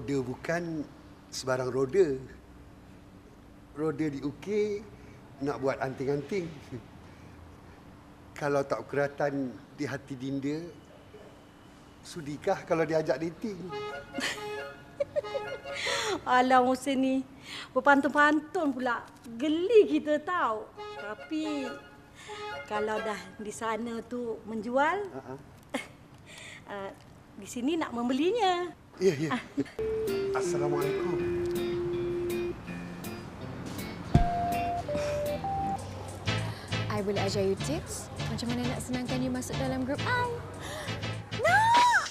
roda bukan sebarang roda. Roda diukir nak buat anting-anting. Kalau tak keratan di hati Dinda, sudikah kalau diajak dating? Alah Musa ni. Berpantun-pantun pula. Geli kita tahu. Tapi kalau dah di sana tu menjual, Ha-ha. uh, di sini nak membelinya. Ya, ya. Assalamualaikum. I boleh ajar you tips macam mana nak senangkan you masuk dalam grup I. Nak!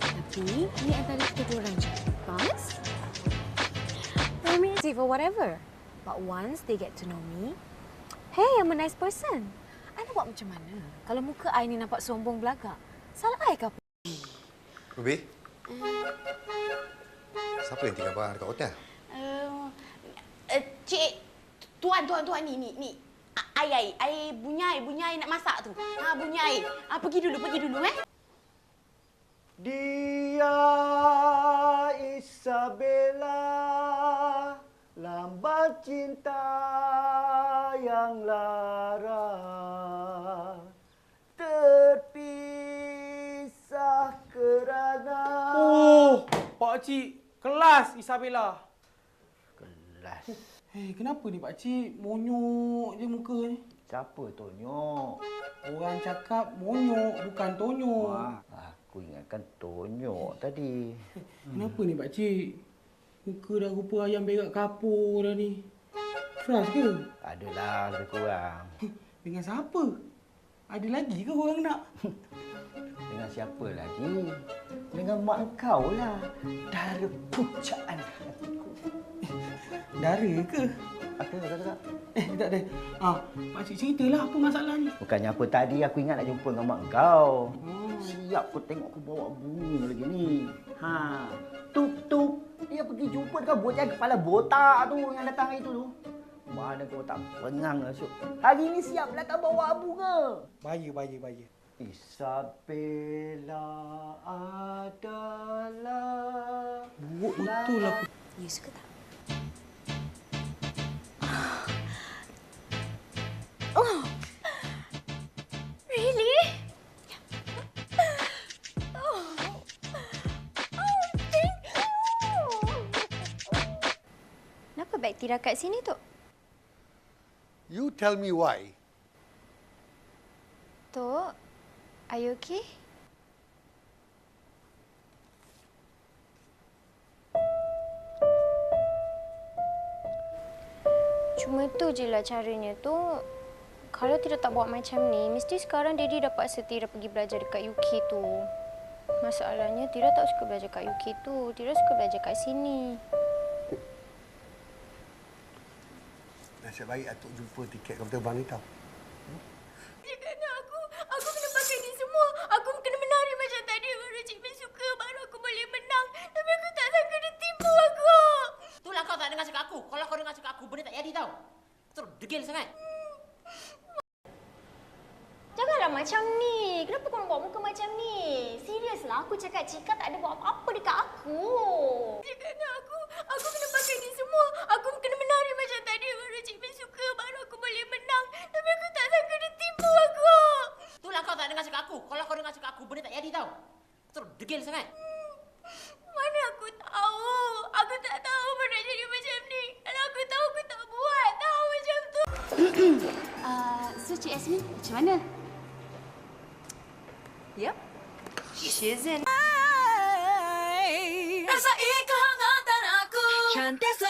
Tapi ni antara kita dua orang je. Promise? Permit for whatever. But once they get to know me, hey, I'm a nice person. I nak buat macam mana? Kalau muka I ni nampak sombong belagak, salah I ke apa? Ruby? Siapa yang tinggal barang dekat hotel? Uh, uh, cik, tuan, tuan, tuan ni, ni, ni. A- Ai, ai, ai bunyai, bunyai nak masak tu. Ha, bunyai. Ah, pergi dulu, pergi dulu eh. Dia Isabella Lambat cinta yang lara Pak Cik, kelas Isabella. Kelas Eh, kenapa ni Pak Cik? Monyok je muka ni. Siapa Tonyok? Orang cakap monyok, bukan tonyok. Wah, aku ingatkan Tonyok tadi Kenapa ni Pak Cik? Muka dah rupa ayam berak kapur dah ni. Frust ke? Adalah lebih kurang Dengan siapa? Ada lagi ke orang nak? Dengan siapa lagi? Dengan mak kau lah Dara pujaan hatiku Dara ke? Apa kata tak? Eh, tak ada. Ah, Pak Cik ceritalah apa masalah ni. Bukannya apa tadi aku ingat nak jumpa dengan mak kau. Oh. Siap kau tengok aku bawa bunga lagi ni. Ha. Tup tup. Dia pergi jumpa dengan bocah kepala botak tu yang datang hari tu tu. Mana kau tak pengang lah Syuk. Hari ni siap lah kau bawa bunga. Bahaya, bahaya, bahaya. Isabella betul aku. You suka tak? Oh. Really? Oh. Oh, thank you. Kenapa beg tirai kat sini tu? You tell me why. Tok, are you okay? Cuma tu je lah caranya tu. Kalau tidak tak buat macam ni, mesti sekarang Daddy dapat setia pergi belajar dekat UK tu. Masalahnya Tira tak suka belajar kat UK tu. Tira suka belajar kat sini. Nasib baik Atuk jumpa tiket kapten bang ni tau. Jangan aku. Aku kena pakai ni semua. Aku kena menari macam tadi. Baru Cik Min suka. Baru aku boleh menang. Tapi aku tak sangka dia tipu aku. Itulah kau tak dengar cakap aku. Kalau kau dengar cakap aku, benda tak jadi tau. Terus degil sangat. Janganlah macam ni. Kenapa kau buat muka macam ni? Seriuslah, aku cakap Cika tak ada buat apa-apa dekat aku. Jangan aku. Aku kena pakai ni semua. Aku kena menari macam tadi. Baru Cik Min suka. Baru aku boleh menang. Tapi aku tak sangka dia tipu aku. Itulah kau tak dengar cakap aku. Kalau kau dengar cakap aku, benda tak jadi tau. Terus degil sangat. Mana aku tahu. Aku tak tahu nak jadi macam ni. Kalau aku tahu, aku tak buat tu. Uh, so Cik Yasmin, macam mana? Yep. She's in. Rasai kehangatan aku.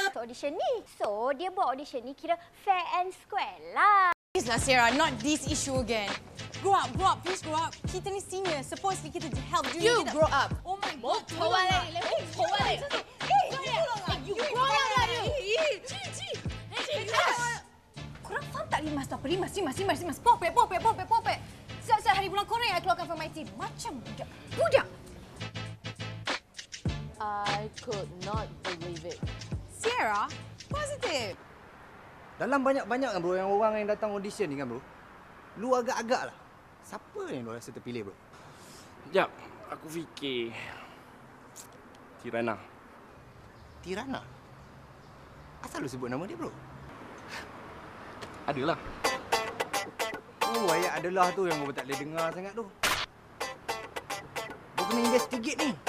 Untuk audition ni. So, dia buat audition ni kira fair and square lah. Please lah Sarah, not this issue again. Grow up, grow up, please grow up. Kita ni senior, supposedly kita help junior You kita. grow up. Oh my god, Kau balik. Let me kau balik. You grow up lah you. Cici. Korang faham tak rimas tu apa? Rimas, rimas, rimas, rimas. Popek, popek, popek, popek. Siap-siap hari bulan korang yang keluarkan from my team. Macam budak. Budak. I could not believe it. Sierra, positive. Dalam banyak-banyak kan bro yang orang yang datang audition ni kan bro. Lu agak-agak lah. Siapa yang lu rasa terpilih bro? Sekejap, aku fikir. Tirana. Tirana. Asal lu sebut nama dia, bro? Adalah. Oh, ayat adalah tu yang gua tak boleh dengar sangat tu. Gua kena investigate ni.